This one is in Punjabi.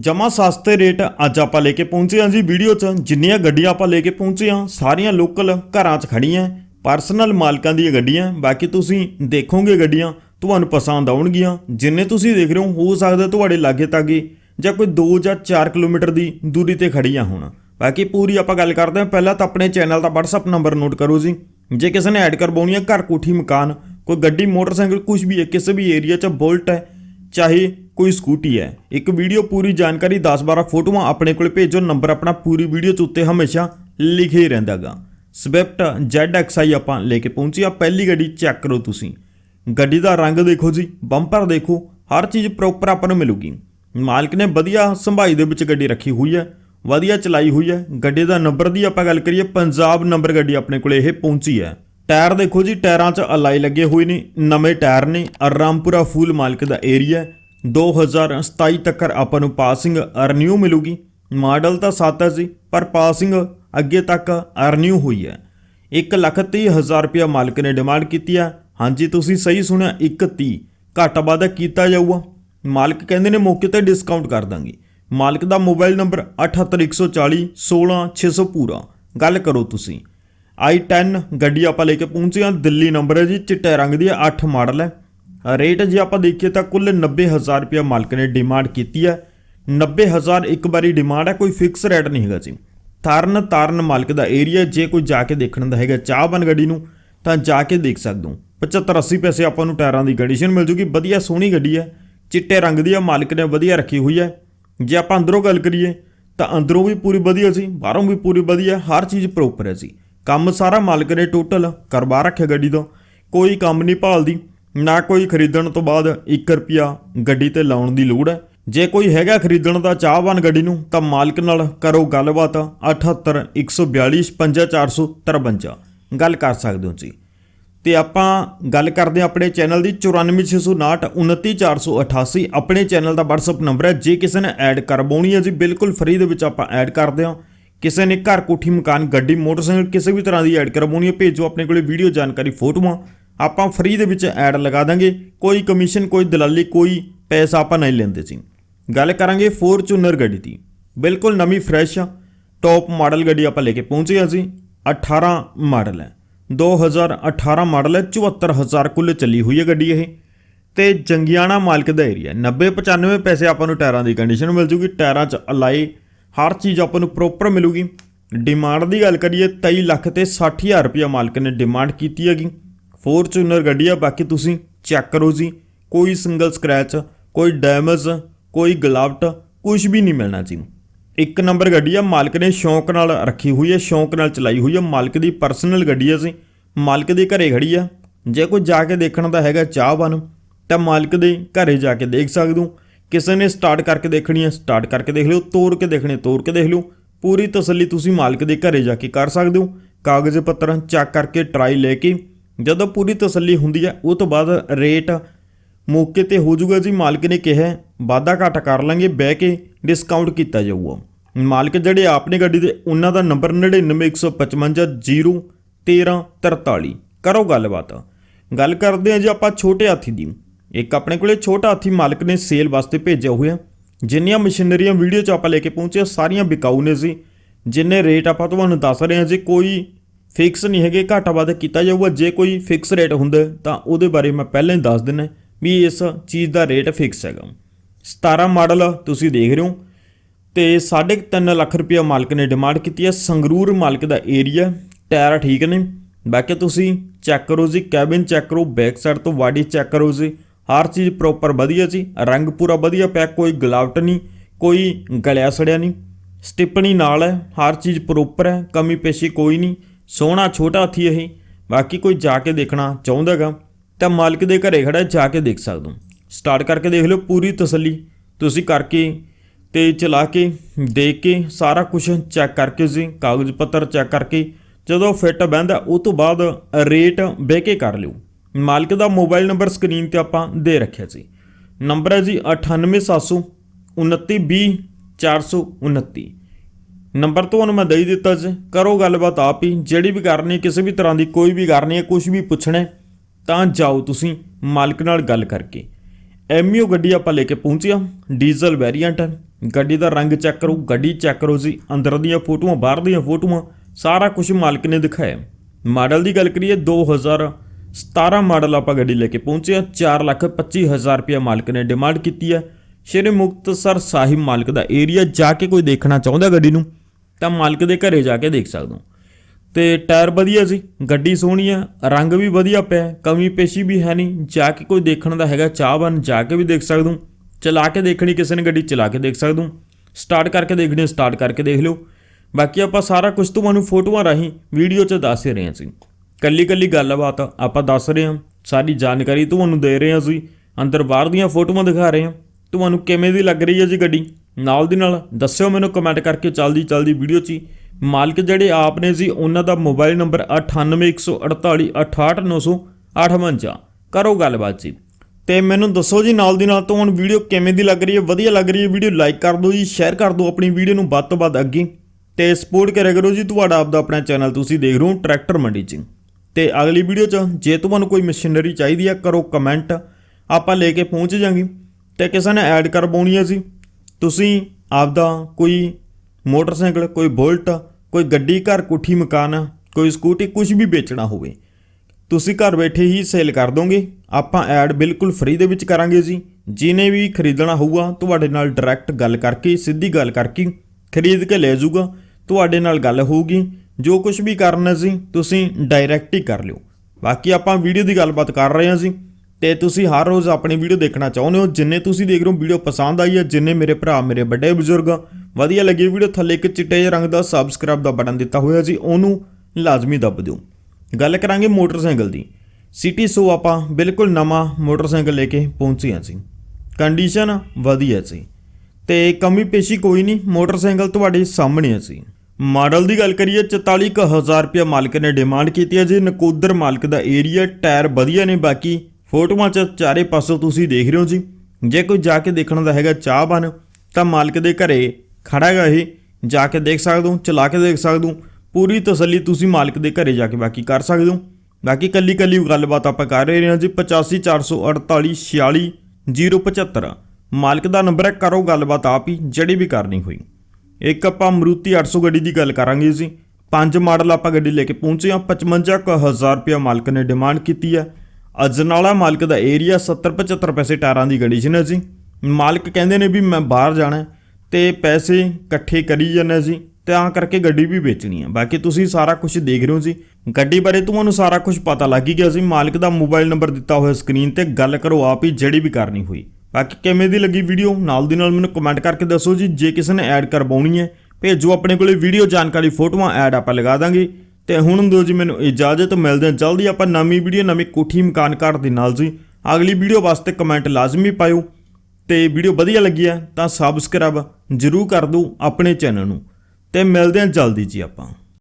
ਜਮਾ ਸਸਤੇ ਰੇਟ ਅੱਜ ਆਪਾਂ ਲੈ ਕੇ ਪਹੁੰਚੇ ਹਾਂ ਜੀ ਵੀਡੀਓ 'ਚ। ਜਿੰਨੀਆਂ ਗੱਡੀਆਂ ਆਪਾਂ ਲੈ ਕੇ ਪਹੁੰਚੇ ਹਾਂ, ਸਾਰੀਆਂ ਲੋਕਲ ਘਰਾਂ 'ਚ ਖੜੀਆਂ ਪਰਸਨਲ ਮਾਲਕਾਂ ਦੀਆਂ ਗੱਡੀਆਂ ਬਾਕੀ ਤੁਸੀਂ ਦੇਖੋਗੇ ਗੱਡੀਆਂ, ਤੁਹਾਨੂੰ ਪਸੰਦ ਆਉਣਗੀਆਂ। ਜਿੰਨੇ ਤੁਸੀਂ ਦੇਖ ਰਹੇ ਹੋ ਹੋ ਸਕਦਾ ਤੁਹਾਡੇ ਲਾਗੇ ਤਾਗੇ ਜਾਂ ਕੋਈ 2 ਜਾਂ 4 ਕਿਲੋਮੀਟਰ ਦੀ ਦੂਰੀ ਤੇ ਖੜੀਆਂ ਹੋਣ। ਬਾਕੀ ਪੂਰੀ ਆਪਾਂ ਗੱਲ ਕਰਦੇ ਹਾਂ। ਪਹਿਲਾਂ ਤਾਂ ਆਪਣੇ ਚੈਨਲ ਦਾ WhatsApp ਨੰਬਰ ਨੋਟ ਕਰੋ ਜੀ। ਜੇ ਕਿਸੇ ਨੇ ਐਡ ਕਰਵਾਉਣੀ ਹੈ ਘਰ ਕੋਠੀ ਮਕਾਨ, ਕੋਈ ਗੱਡੀ, ਮੋਟਰਸਾਈਕਲ ਕੁਝ ਵੀ ਹੈ, ਕਿਸੇ ਵੀ ਏਰੀਆ 'ਚ ਬੁਲਟ ਹੈ, ਚਾਹੇ ਕੋਈ ਸਕੂਟੀ ਹੈ। ਇੱਕ ਵੀਡੀਓ ਪੂਰੀ ਜਾਣਕਾਰੀ 10-12 ਫੋਟੋਆਂ ਆਪਣੇ ਕੋਲ ਭੇਜੋ। ਨੰਬਰ ਆਪਣਾ ਪੂਰੀ ਵੀਡੀਓ 'ਚ ਉੱਤੇ ਹਮੇਸ਼ਾ ਲਿਖੇ ਹੀ ਰਹਿੰਦਾਗਾ। ਸਵਿਫਟ ZXi ਆਪਾਂ ਲੈ ਕੇ ਪਹੁੰਚੀ ਆ ਪਹਿਲੀ ਗੱਡੀ ਚੈੱਕ ਕਰੋ ਤੁਸੀਂ। ਗੱਡੀ ਦਾ ਰੰਗ ਦੇਖੋ ਜੀ, ਬੰਪਰ ਦੇਖੋ, ਹਰ ਚੀਜ਼ ਪ੍ਰੋਪਰ ਆਪਾਂ ਨੂੰ ਮਿਲੂਗੀ। ਮਾਲਕ ਨੇ ਵਧੀਆ ਸੰਭਾਈ ਦੇ ਵਿੱਚ ਗੱਡੀ ਰੱਖੀ ਹੋਈ ਹੈ, ਵਧੀਆ ਚਲਾਈ ਹੋਈ ਹੈ। ਗੱਡੀ ਦਾ ਨੰਬਰ ਦੀ ਆਪਾਂ ਗੱਲ ਕਰੀਏ, ਪੰਜਾਬ ਨੰਬਰ ਗੱਡੀ ਆਪਣੇ ਕੋਲੇ ਇਹ ਪਹੁੰਚੀ ਹੈ। ਟਾਇਰ ਦੇਖੋ ਜੀ, ਟਾਇਰਾਂ 'ਚ ਅਲਾਈ ਲੱਗੇ ਹੋਏ ਨੇ, ਨਵੇਂ ਟਾਇਰ ਨੇ। ਰਾਮਪੁਰਾ ਫੂਲ ਮਾਲਕ ਦਾ ਏਰੀਆ 2027 ਤੱਕ ਆਪਾਂ ਨੂੰ ਪਾਸਿੰਗ ਅਰਨਿਊ ਮਿਲੂਗੀ। ਮਾਡਲ ਤਾਂ 7 ਹੈ ਜੀ ਪਰ ਪਾਸਿੰਗ ਅੱਗੇ ਤੱਕ ਅਰਨਿਊ ਹੋਈ ਹੈ। 130000 ਰੁਪਇਆ ਮਾਲਕ ਨੇ ਡਿਮਾਂਡ ਕੀਤੀ ਹੈ ਹਾਂਜੀ, ਤੁਸੀਂ ਸਹੀ ਸੁਣਿਆ 130 ਘੱਟ ਵਾਧਾ ਕੀਤਾ ਜਾਊਗਾ। ਮਾਲਕ ਕਹਿੰਦੇ ਨੇ ਮੌਕੇ ਤੇ ਡਿਸਕਾਊਂਟ ਕਰ ਦਾਂਗੇ। ਮਾਲਕ ਦਾ ਮੋਬਾਈਲ ਨੰਬਰ 78140 16600 ਪੂਰਾ। ਗੱਲ ਕਰੋ ਤੁਸੀਂ। i10 ਗੱਡੀ ਆਪਾਂ ਲੈ ਕੇ ਪਹੁੰਚੇ ਹਾਂ। ਦਿੱਲੀ ਨੰਬਰ ਹੈ ਜੀ, ਚਿੱਟੇ ਰੰਗ ਦੀ ਹੈ 8 ਮਾਡਲ ਹੈ। ਰੇਟ ਜੇ ਆਪਾਂ ਦੇਖੀਏ ਤਾਂ ਕੁੱਲ 90000 ਰੁਪਇਆ ਮਾਲਕ ਨੇ ਡਿਮਾਂਡ ਕੀਤੀ ਹੈ। 90000 ਇੱਕ ਵਾਰੀ ਡਿਮਾਂਡ ਹੈ, ਕੋਈ ਫਿਕਸ ਰੇਟ ਨਹੀਂ ਹੈਗਾ ਜੀ। ਤਰਨ ਤਾਰਨ ਮਾਲਕ ਦਾ ਏਰੀਆ ਜੇ ਕੋਈ ਜਾ ਕੇ ਦੇਖਣ ਦਾ ਹੈਗਾ ਚਾਹਬਨ ਗੱਡੀ ਨੂੰ, ਤਾਂ ਜਾ ਕੇ ਦੇਖ ਸਕਦੇ ਹੋ। 75 80 ਪੈਸੇ ਆਪਾਂ ਨੂੰ ਟਾਇਰਾਂ ਦੀ ਕੰਡੀਸ਼ਨ ਮਿਲ ਜੂਗੀ। ਵਧੀਆ ਸੋਹਣੀ ਗੱਡੀ ਹੈ, ਚਿੱਟੇ ਰੰਗ ਦੀ ਹੈ, ਮਾਲਕ ਨੇ ਵਧੀਆ ਰੱਖੀ ਹੋਈ ਹੈ। ਜੇ ਆਪਾਂ ਅੰਦਰੋਂ ਗੱਲ ਕਰੀਏ, ਤਾਂ ਅੰਦਰੋਂ ਵੀ ਪੂਰੀ ਵਧੀਆ ਸੀ, ਬਾਹਰੋਂ ਵੀ ਪੂਰੀ ਵਧੀਆ, ਹਰ ਚੀਜ਼ ਪ੍ਰੋਪਰ ਹੈ ਜੀ। ਕੰਮ ਸਾਰਾ ਮਾਲਕ ਨੇ ਟੋਟਲ ਕਰਵਾ ਰੱਖਿਆ ਗੱਡੀ ਦਾ ਕੋਈ ਕੰਮ ਨਹੀਂ ਭਾਲਦੀ। ਨਾ ਕੋਈ ਖਰੀਦਣ ਤੋਂ ਬਾਅਦ 1 ਰੁਪਿਆ ਗੱਡੀ ਤੇ ਲਾਉਣ ਦੀ ਲੋੜ ਹੈ। ਜੇ ਕੋਈ ਹੈਗਾ ਖਰੀਦਣ ਦਾ ਚਾਹਵਾਨ ਗੱਡੀ ਨੂੰ, ਤਾਂ ਮਾਲਕ ਨਾਲ ਕਰੋ ਗੱਲਬਾਤ। 78 142 5453 ਗੱਲ ਕਰ ਸਕਦੇ ਹੋ ਜੀ। ਤੇ ਆਪਾਂ ਗੱਲ ਕਰਦੇ ਹਾਂ ਆਪਣੇ ਚੈਨਲ ਦੀ 94659 29488 ਆਪਣੇ ਚੈਨਲ ਦਾ WhatsApp ਨੰਬਰ ਹੈ। ਜੇ ਕਿਸੇ ਨੇ ਐਡ ਕਰਵਾਉਣੀ ਹੈ ਜੀ, ਬਿਲਕੁਲ ਫ੍ਰੀ ਦੇ ਵਿੱਚ ਆਪਾਂ ਐਡ ਕਰਦੇ ਹਾਂ। ਕਿਸੇ ਨੇ ਘਰ ਕੋਠੀ, ਮਕਾਨ, ਗੱਡੀ, ਮੋਟਰਸਾਈਕਲ, ਕਿਸੇ ਵੀ ਤਰ੍ਹਾਂ ਦੀ ਐਡ ਕਰਵਾਉਣੀ ਹੈ, ਭੇਜੋ ਆਪਣੇ ਕੋਲੇ ਵੀਡੀਓ ਜਾਣਕਾਰੀ, ਫੋਟੋਆਂ। ਆਪਾਂ ਫ੍ਰੀ ਦੇ ਵਿੱਚ ਐਡ ਲਗਾ ਦਾਂਗੇ। ਕੋਈ ਕਮਿਸ਼ਨ ਕੋਈ ਦਲਾਲੀ, ਕੋਈ ਪੈਸਾ ਆਪਾਂ ਨਹੀਂ ਲੈਂਦੇ ਸੀ ਗੱਲ ਕਰਾਂਗੇ ਫੋਰਚੂਨਰ ਗੱਡੀ ਦੀ। ਬਿਲਕੁਲ ਨਵੀਂ ਫਰੈਸ਼ ਟੌਪ ਮਾਡਲ ਗੱਡੀ ਆਪਾਂ ਲੈ ਕੇ ਪਹੁੰਚੇ ਹਾਂ ਜੀ 18 ਮਾਡਲ ਹੈ। 2018 ਮਾਡਲ ਹੈ। 74000 ਕੁੱਲ ਚੱਲੀ ਹੋਈ ਹੈ ਗੱਡੀ ਇਹ। ਤੇ ਜੰਗਿਆਣਾ ਮਾਲਕ ਦਾ ਏਰੀਆ 90 95 ਪੈਸੇ ਆਪਾਂ ਨੂੰ ਟਾਇਰਾਂ ਦੀ ਕੰਡੀਸ਼ਨ ਮਿਲ ਜੂਗੀ। ਟਾਇਰਾਂ 'ਚ ਅਲਾਈ ਹਰ ਚੀਜ਼ ਆਪਾਂ ਨੂੰ ਪ੍ਰੋਪਰ ਮਿਲੂਗੀ। ਡਿਮਾਂਡ ਦੀ ਗੱਲ ਕਰੀਏ 23 ਲੱਖ ਤੇ 60000 ਰੁਪਇਆ ਮਾਲਕ ਨੇ ਡਿਮਾਂਡ ਕੀਤੀ ਹੈਗੀ। ਫੋਰਚੂਨਰ ਗੱਡੀ ਆ ਬਾਕੀ ਤੁਸੀਂ ਚੈੱਕ ਕਰੋ ਜੀ। ਕੋਈ ਸਿੰਗਲ ਸਕ੍ਰੈਚ, ਕੋਈ ਡੈਮੇਜ, ਕੋਈ ਗਲਾਵਟ ਕੁਝ ਵੀ ਨਹੀਂ ਮਿਲਣਾ ਜੀ। ਇੱਕ ਨੰਬਰ ਗੱਡੀ ਆ, ਮਾਲਕ ਨੇ ਸ਼ੌਂਕ ਨਾਲ ਰੱਖੀ ਹੋਈ ਹੈ ਸ਼ੌਂਕ ਨਾਲ ਚਲਾਈ ਹੋਈ ਹੈ ਮਾਲਕ ਦੀ ਪਰਸਨਲ ਗੱਡੀ ਆ ਜੀ। ਮਾਲਕ ਦੇ ਘਰੇ ਖੜੀ ਆ। ਜੇ ਕੋਈ ਜਾ ਕੇ ਦੇਖਣ ਦਾ ਹੈਗਾ ਚਾਹਵਾਨ, ਤਾਂ ਮਾਲਕ ਦੇ ਘਰੇ ਜਾ ਕੇ ਦੇਖ ਸਕਦੇ। ਹੋ ਕਿਸੇ ਨੇ ਸਟਾਰਟ ਕਰਕੇ ਦੇਖਣੀ ਹੈ ਸਟਾਰਟ ਕਰਕੇ ਦੇਖ ਲਿਓ। ਤੋੜ ਕੇ ਦੇਖਣੇ ਤੋੜ ਕੇ ਦੇਖ ਲਿਓ। ਪੂਰੀ ਤਸੱਲੀ ਤੁਸੀਂ ਮਾਲਕ ਦੇ ਘਰੇ ਜਾ ਕੇ ਕਰ ਸਕਦੇ। ਹੋ ਕਾਗਜ਼ ਪੱਤਰ ਚੈੱਕ ਕਰਕੇ, ਟਰਾਈ ਲੈ ਕੇ ਜਦੋਂ ਪੂਰੀ ਤਸੱਲੀ ਹੁੰਦੀ ਹੈ, ਉਹ ਤੋਂ ਬਾਅਦ ਰੇਟ ਮੌਕੇ ਤੇ ਹੋ ਜਾਊਗਾ ਜੀ। ਮਾਲਕ ਨੇ ਕਿਹਾ, ਵਾਧਾ ਘਾਟਾ ਕਰ ਲਾਂਗੇ, ਬਹਿ ਕੇ ਡਿਸਕਾਊਂਟ ਕੀਤਾ ਜਾਊਗਾ। ਮਾਲਕ ਜਿਹੜੇ ਆਪਨੇ ਗੱਡੀ ਦੇ, ਉਹਨਾਂ ਦਾ ਨੰਬਰ 9915501343 ਕਰੋ ਗੱਲਬਾਤ। ਗੱਲ ਕਰਦੇ ਹਾਂ ਜੀ ਆਪਾਂ ਛੋਟੇ ਹਾਥੀ ਦੀ। ਇੱਕ ਆਪਣੇ ਕੋਲੇ ਛੋਟਾ ਹਾਥੀ ਮਾਲਕ ਨੇ ਸੇਲ ਵਾਸਤੇ ਭੇਜਿਆ ਹੋਇਆ। ਜਿੰਨੀਆਂ ਮਸ਼ੀਨਰੀਆਂ ਵੀਡੀਓ 'ਚ ਆਪਾਂ ਲੈ ਕੇ ਪਹੁੰਚੇ ਸਾਰੀਆਂ ਵਿਕਾਊ ਨੇ ਜੀ। ਜਿੰਨੇ ਰੇਟ ਆਪਾਂ ਤੁਹਾਨੂੰ ਦੱਸ ਰਹੇ ਹਾਂ ਜੀ, ਕੋਈ ਫਿਕਸ ਨਹੀਂ ਹੈਗੇ, ਘਾਟਾ ਵਾਧਾ ਕੀਤਾ ਜਾਊਗਾ। ਜੇ ਕੋਈ ਫਿਕਸ ਰੇਟ ਹੁੰਦਾ, ਤਾਂ ਉਹਦੇ ਬਾਰੇ ਮੈਂ ਪਹਿਲਾਂ ਹੀ ਦੱਸ ਦਿੰਨਾ ਵੀ ਇਸ ਚੀਜ਼ ਦਾ ਰੇਟ ਫਿਕਸ ਹੈਗਾ। 17 ਮਾਡਲ ਤੁਸੀਂ ਦੇਖ ਰਹੇ ਹੋ ਤੇ 3.5 ਲੱਖ ਰੁਪਇਆ ਮਾਲਕ ਨੇ ਡਿਮਾਂਡ ਕੀਤੀ ਹੈ। ਸੰਗਰੂਰ ਮਾਲਕ ਦਾ ਏਰੀਆ ਟਾਇਰ ਠੀਕ ਨੇ। ਬਾਕੀ ਤੁਸੀਂ ਚੈੱਕ ਕਰੋ ਜੀ ਕੈਬਿਨ ਚੈੱਕ ਕਰੋ ਬੈਕ ਸਾਈਡ ਤੋਂ ਬਾਡੀ ਚੈੱਕ ਕਰੋ ਜੀ। ਹਰ ਚੀਜ਼ ਪ੍ਰੋਪਰ ਵਧੀਆ ਜੀ, ਰੰਗ ਪੂਰਾ ਵਧੀਆ ਪਿਆ, ਕੋਈ ਗਲਾਵਟ ਨਹੀਂ, ਕੋਈ ਗਲਿਆ ਸੜਿਆ ਨਹੀਂ। ਸਟਿਪਣੀ ਨਾਲ ਹੈ, ਹਰ ਚੀਜ਼ ਪ੍ਰੋਪਰ ਹੈ, ਕਮੀ ਪੇਸ਼ੀ ਕੋਈ ਨਹੀਂ। ਸੋਹਣਾ ਛੋਟਾ ਹਾਥੀ ਇਹ। ਬਾਕੀ ਕੋਈ ਜਾ ਕੇ ਦੇਖਣਾ ਚਾਹੁੰਦਾਗਾ ਤਾਂ ਮਾਲਕ ਦੇ ਘਰੇ ਖੜਾ ਜਾ ਕੇ ਦੇਖ ਸਕਦੇ ਹੋ। ਸਟਾਰਟ ਕਰਕੇ ਦੇਖ ਲਿਓ ਪੂਰੀ ਤਸੱਲੀ। ਤੁਸੀਂ ਕਰਕੇ ਤੇ ਚਲਾ ਕੇ, ਦੇਖ ਕੇ ਸਾਰਾ ਕੁਝ ਚੈੱਕ ਕਰਕੇ ਤੁਸੀਂ ਕਾਗਜ਼ ਪੱਤਰ ਚੈੱਕ ਕਰਕੇ, ਜਦੋਂ ਫਿੱਟ ਬਹਿੰਦਾ ਉਹ ਤੋਂ ਬਾਅਦ ਰੇਟ ਬਹਿ ਕੇ ਕਰ ਲਿਓ। ਮਾਲਕ ਦਾ ਮੋਬਾਈਲ ਨੰਬਰ ਸਕਰੀਨ ਤੇ ਆਪਾਂ ਦੇ ਰੱਖਿਆ ਸੀ। ਨੰਬਰ ਹੈ ਜੀ 98700 2920429 ਨੰਬਰ ਤੁਹਾਨੂੰ ਮੈਂ ਦੇ ਦਿੱਤਾ ਜੀ। ਕਰੋ ਗੱਲਬਾਤ ਆਪ ਹੀ। ਜਿਹੜੀ ਵੀ ਕਰਨੀ, ਕਿਸੇ ਵੀ ਤਰ੍ਹਾਂ ਦੀ ਕੋਈ ਵੀ ਕਰਨੀ ਹੈ ਕੁਝ ਵੀ ਪੁੱਛਣਾ ਤਾਂ ਜਾਓ ਤੁਸੀਂ ਮਾਲਕ ਨਾਲ ਗੱਲ ਕਰਕੇ। ਐਮਯੂ ਗੱਡੀ ਆਪਾਂ ਲੈ ਕੇ ਪਹੁੰਚਿਆ ਡੀਜ਼ਲ ਵੇਰੀਐਂਟ ਹੈ। ਗੱਡੀ ਦਾ ਰੰਗ ਚੈੱਕ ਕਰੋ। ਗੱਡੀ ਚੈੱਕ ਕਰੋ ਜੀ। ਅੰਦਰ ਦੀਆਂ ਫੋਟੋਆਂ, ਬਾਹਰ ਦੀਆਂ ਫੋਟੋਆਂ, ਸਾਰਾ ਕੁਝ ਮਾਲਕ ਨੇ ਦਿਖਾਇਆ। ਮਾਡਲ ਦੀ ਗੱਲ ਕਰੀਏ 2017 ਮਾਡਲ ਆਪਾਂ ਗੱਡੀ ਲੈ ਕੇ ਪਹੁੰਚੇ ਆ 425000 ਰੁਪਏ ਮਾਲਕ ਨੇ ਡਿਮਾਂਡ ਕੀਤੀ ਹੈ। ਸ਼੍ਰੀ ਮੁਕਤਸਰ ਸਾਹਿਬ ਮਾਲਕ ਦਾ ਏਰੀਆ, ਜਾ ਕੇ ਕੋਈ ਦੇਖਣਾ ਚਾਹੁੰਦਾ ਗੱਡੀ ਨੂੰ ਤਾਂ ਮਾਲਕ ਦੇ ਘਰੇ ਜਾ ਕੇ ਦੇਖ ਸਕਦੇ ਹੋ। ਤੇ ਟਾਇਰ ਵਧੀਆ ਸੀ, ਗੱਡੀ ਸੋਹਣੀ ਆ, ਰੰਗ ਵੀ ਵਧੀਆ ਪਿਆ, ਕਮੀ ਪੇਸ਼ੀ ਵੀ ਹੈ ਨਹੀਂ, ਜਾ ਕੇ ਕੋਈ ਦੇਖਣ ਦਾ ਹੈਗਾ ਚਾਹਵਾਨ ਜਾ ਕੇ ਵੀ ਦੇਖ ਸਕਦੇ ਚਲਾ ਕੇ ਦੇਖਣੀ ਕਿਸੇ ਨੇ ਗੱਡੀ, ਚਲਾ ਕੇ ਦੇਖ ਸਕਦੇ ਸਟਾਰਟ ਕਰਕੇ ਦੇਖਣੀ ਸਟਾਰਟ ਕਰਕੇ ਦੇਖ ਲਿਓ। ਬਾਕੀ ਆਪਾਂ ਸਾਰਾ ਕੁਝ ਤੁਹਾਨੂੰ ਫੋਟੋਆਂ ਰਾਹੀਂ ਵੀਡੀਓ 'ਚ ਦੱਸ ਹੀ ਰਹੇ ਹਾਂ ਸੀ ਕੱਲੀ ਕੱਲੀ ਗੱਲਬਾਤ ਆਪਾਂ ਦੱਸ ਰਹੇ ਹਾਂ, ਸਾਰੀ ਜਾਣਕਾਰੀ ਤੁਹਾਨੂੰ ਦੇ ਰਹੇ ਹਾਂ ਅਸੀਂ। ਅੰਦਰ ਬਾਹਰ ਦੀਆਂ ਫੋਟੋਆਂ ਦਿਖਾ ਰਹੇ ਹਾਂ। ਤੁਹਾਨੂੰ ਕਿਵੇਂ ਦੀ ਲੱਗ ਰਹੀ ਹੈ ਜੀ ਗੱਡੀ? ਨਾਲ ਦੀ ਨਾਲ ਦੱਸਿਓ ਮੈਨੂੰ ਕਮੈਂਟ ਕਰਕੇ ਚਲਦੀ ਚਲਦੀ ਵੀਡੀਓ 'ਚ ਹੀ। ਮਾਲਕ ਜਿਹੜੇ ਆਪ ਨੇ ਜੀ, ਉਹਨਾਂ ਦਾ ਮੋਬਾਈਲ ਨੰਬਰ 9814488958 ਕਰੋ ਗੱਲਬਾਤ ਜੀ। ਤੇ ਮੈਨੂੰ ਦੱਸੋ ਜੀ, ਨਾਲ ਦੀ ਨਾਲ ਤੁਹਾਨੂੰ ਵੀਡੀਓ ਕਿਵੇਂ ਦੀ ਲੱਗ ਰਹੀ ਹੈ? ਵਧੀਆ ਲੱਗ ਰਹੀ ਹੈ ਵੀਡੀਓ ਲਾਈਕ ਕਰ ਦਿਓ ਜੀ ਸ਼ੇਅਰ ਕਰ ਦਿਓ ਆਪਣੀ ਵੀਡੀਓ ਨੂੰ ਵੱਧ ਤੋਂ ਵੱਧ ਅੱਗੇ। ਤੇ ਸਪੋਰਟ ਕਰਿਆ ਕਰੋ ਜੀ ਤੁਹਾਡਾ ਆਪਦਾ ਆਪਣਾ ਚੈਨਲ ਤੁਸੀਂ ਦੇਖ ਰਹੇ ਹੋ ਟਰੈਕਟਰ ਮੰਡੀ 'ਚ। ਤੇ ਅਗਲੀ ਵੀਡੀਓ 'ਚ ਜੇ ਤੁਹਾਨੂੰ ਕੋਈ ਮਸ਼ੀਨਰੀ ਚਾਹੀਦੀ ਹੈ, ਕਰੋ ਕਮੈਂਟ ਆਪਾਂ ਲੈ ਕੇ ਪਹੁੰਚ ਜਾਾਂਗੇ। ਤੇ ਕਿਸੇ ਨੇ ਐਡ ਕਰਵਾਉਣੀ ਹੈ ਜੀ। ਤੁਸੀਂ ਆਪਦਾ ਕੋਈ ਮੋਟਰਸਾਈਕਲ, ਕੋਈ ਬੁਲਟ, ਕੋਈ ਗੱਡੀ, ਘਰ ਕੋਠੀ, ਮਕਾਨ, ਕੋਈ ਸਕੂਟੀ ਕੁਝ ਵੀ ਵੇਚਣਾ ਹੋਵੇ, ਤੁਸੀਂ ਘਰ ਬੈਠੇ ਹੀ ਸੇਲ ਕਰ ਦੋਗੇ। ਆਪਾਂ ਐਡ ਬਿਲਕੁਲ ਫ੍ਰੀ ਦੇ ਵਿੱਚ ਕਰਾਂਗੇ ਜੀ। ਜਿਹਨੇ ਵੀ ਖਰੀਦਣਾ ਹੋਊਗਾ, ਤੁਹਾਡੇ ਨਾਲ ਡਾਇਰੈਕਟ ਗੱਲ ਕਰਕੇ, ਸਿੱਧੀ ਗੱਲ ਕਰਕੇ ਖਰੀਦ ਕੇ ਲੈ ਜਾਊਗਾ। ਤੁਹਾਡੇ ਨਾਲ ਗੱਲ ਹੋਊਗੀ। ਜੋ ਕੁਝ ਵੀ ਕਰਨਾ ਸੀ ਤੁਸੀਂ ਡਾਇਰੈਕਟ ਹੀ ਕਰ ਲਿਓ। ਬਾਕੀ ਆਪਾਂ ਵੀਡੀਓ ਦੀ ਗੱਲਬਾਤ ਕਰ ਰਹੇ ਹਾਂ ਜੀ। ਤੇ ਤੁਸੀਂ ਹਰ ਰੋਜ਼ ਆਪਣੀ ਵੀਡੀਓ ਦੇਖਣਾ ਚਾਹੁੰਦੇ ਹੋ। ਜਿੰਨੇ ਤੁਸੀਂ ਦੇਖ ਰਹੇ ਹੋ, ਵੀਡੀਓ ਪਸੰਦ ਆਈ ਹੈ, ਜਿੰਨੇ ਮੇਰੇ ਭਰਾ, ਮੇਰੇ ਵੱਡੇ ਬਜ਼ੁਰਗ, ਵਧੀਆ ਲੱਗੀ ਵੀਡੀਓ, ਥੱਲੇ ਇੱਕ ਚਿੱਟੇ ਜਿਹੇ ਰੰਗ ਦਾ ਸਬਸਕ੍ਰਾਈਬ ਦਾ ਬਟਨ ਦਿੱਤਾ ਹੋਇਆ ਜੀ, ਉਹਨੂੰ ਲਾਜ਼ਮੀ ਦੱਬ ਦਿਓ। ਗੱਲ ਕਰਾਂਗੇ ਮੋਟਰਸਾਈਕਲ ਦੀ। ਸਿਟੀ ਸੋ ਆਪਾਂ ਬਿਲਕੁਲ ਨਵਾਂ ਮੋਟਰਸਾਈਕਲ ਲੈ ਕੇ ਪਹੁੰਚੇ ਹਾਂ ਜੀ। ਕੰਡੀਸ਼ਨ ਵਧੀਆ ਸੀ ਤੇ ਕਮੀ ਪੇਸ਼ੀ ਕੋਈ ਨਹੀਂ, ਮੋਟਰਸਾਈਕਲ ਤੁਹਾਡੇ ਸਾਹਮਣੇ ਸੀ ਮਾਡਲ ਦੀ ਗੱਲ ਕਰੀਏ 44000 ਰੁਪਏ ਮਾਲਕ ਨੇ ਡਿਮਾਂਡ ਕੀਤੀ ਹੈ ਜੀ। ਨਕੋਦਰ ਮਾਲਕ ਦਾ ਏਰੀਆ ਟਾਇਰ ਵਧੀਆ ਨੇ, ਬਾਕੀ ਫੋਟੋਆਂ 'ਚ ਚਾਰੇ ਪਾਸੋਂ ਤੁਸੀਂ ਦੇਖ ਰਹੇ ਹੋ ਜੀ। ਜੇ ਕੋਈ ਜਾ ਕੇ ਦੇਖਣ ਦਾ ਹੈਗਾ ਚਾਹ ਬਨ ਤਾਂ ਮਾਲਕ ਦੇ ਘਰੇ ਖੜਾ ਹੈਗਾ ਇਹ। ਜਾ ਕੇ ਦੇਖ ਸਕਦੇ ਹੋ, ਚਲਾ ਕੇ ਦੇਖ ਸਕਦੇ ਹੋ। ਪੂਰੀ ਤਸੱਲੀ ਤੁਸੀਂ ਮਾਲਕ ਦੇ ਘਰੇ ਜਾ ਕੇ ਬਾਕੀ ਕਰ ਸਕਦੇ ਹੋ। ਬਾਕੀ ਕੱਲੀ ਕੱਲੀ ਗੱਲਬਾਤ ਆਪਾਂ ਕਰ ਰਹੇ ਹਾਂ ਜੀ। 8548486075 ਮਾਲਕ ਦਾ ਨੰਬਰ ਹੈ, ਕਰੋ ਗੱਲਬਾਤ ਆਪ ਹੀ, ਜਿਹੜੀ ਵੀ ਕਰਨੀ ਹੋਈ। ਇੱਕ ਆਪਾਂ ਮਰੂਤੀ 800 ਗੱਡੀ ਦੀ ਗੱਲ ਕਰਾਂਗੇ ਜੀ। ਪੰਜ ਮਾਡਲ ਆਪਾਂ ਗੱਡੀ ਲੈ ਕੇ ਪਹੁੰਚੇ ਹਾਂ। 55000 ਰੁਪਏ ਮਾਲਕ ਨੇ ਡਿਮਾਂਡ ਕੀਤੀ ਹੈ। ਅਜਨਾਲਾ ਮਾਲਕ ਦਾ ਏਰੀਆ 70 75 ਪੈਸੇ ਟਾਇਰਾਂ ਦੀ ਕੰਡੀਸ਼ਨ ਹੈ ਜੀ। ਮਾਲਕ ਕਹਿੰਦੇ ਨੇ ਵੀ ਮੈਂ ਬਾਹਰ ਜਾਣਾ ਹੈ ਤੇ ਪੈਸੇ ਇਕੱਠੇ ਕਰੀ ਜਾਂਦੇ ਜੀ ਤਾਂ ਕਰਕੇ ਗੱਡੀ ਵੀ ਵੇਚਣੀ ਹੈ। ਬਾਕੀ ਤੁਸੀਂ ਸਾਰਾ ਕੁਝ ਦੇਖ ਰਹੇ ਹੋ ਜੀ। ਗੱਡੀ ਬਾਰੇ ਤੁਹਾਨੂੰ ਸਾਰਾ ਕੁਝ ਪਤਾ ਲੱਗ ਹੀ ਗਿਆ ਸੀ ਮਾਲਕ ਦਾ ਮੋਬਾਈਲ ਨੰਬਰ ਦਿੱਤਾ ਹੋਇਆ ਸਕਰੀਨ ਤੇ ਗੱਲ ਕਰੋ ਆਪ ਹੀ ਜਿਹੜੀ ਵੀ ਕਰਨੀ ਹੋਈ। ਬਾਕੀ ਕਿਵੇਂ ਦੀ ਲੱਗੀ ਵੀਡੀਓ? ਨਾਲ ਦੀ ਨਾਲ ਮੈਨੂੰ ਕਮੈਂਟ ਕਰਕੇ ਦੱਸੋ ਜੀ। ਜੇ ਕਿਸੇ ਨੇ ਐਡ ਕਰਵਾਉਣੀ ਹੈ, ਭੇਜੋ। ਆਪਣੇ ਕੋਲੇ ਵੀਡੀਓ ਜਾਣਕਾਰੀ, ਫੋਟੋਆਂ ਐਡ ਆਪਾਂ ਲਗਾ ਦਾਂਗੇ। ਤੇ ਹੁਣ ਦਿਓ ਜੀ ਮੈਨੂੰ ਇਜਾਜ਼ਤ, ਮਿਲਦੇ ਹਾਂ ਜਲਦੀ ਆਪਾਂ ਨਵੀਂ ਵੀਡੀਓ, ਨਵੀਂ ਕੋਠੀ ਮਕਾਨ ਘਰ ਦੇ ਨਾਲ ਜੀ। ਅਗਲੀ ਵੀਡੀਓ ਵਾਸਤੇ ਕਮੈਂਟ ਲਾਜ਼ਮੀ ਪਾਇਓ। ਤੇ ਵੀਡੀਓ ਵਧੀਆ ਲੱਗੀ ਹੈ ਤਾਂ ਸਬਸਕ੍ਰਾਈਬ ਜਰੂਰ ਕਰ ਦਿਓ ਆਪਣੇ ਚੈਨਲ ਨੂੰ। ਤੇ ਮਿਲਦੇ ਹਾਂ ਜਲਦੀ ਜੀ ਆਪਾਂ।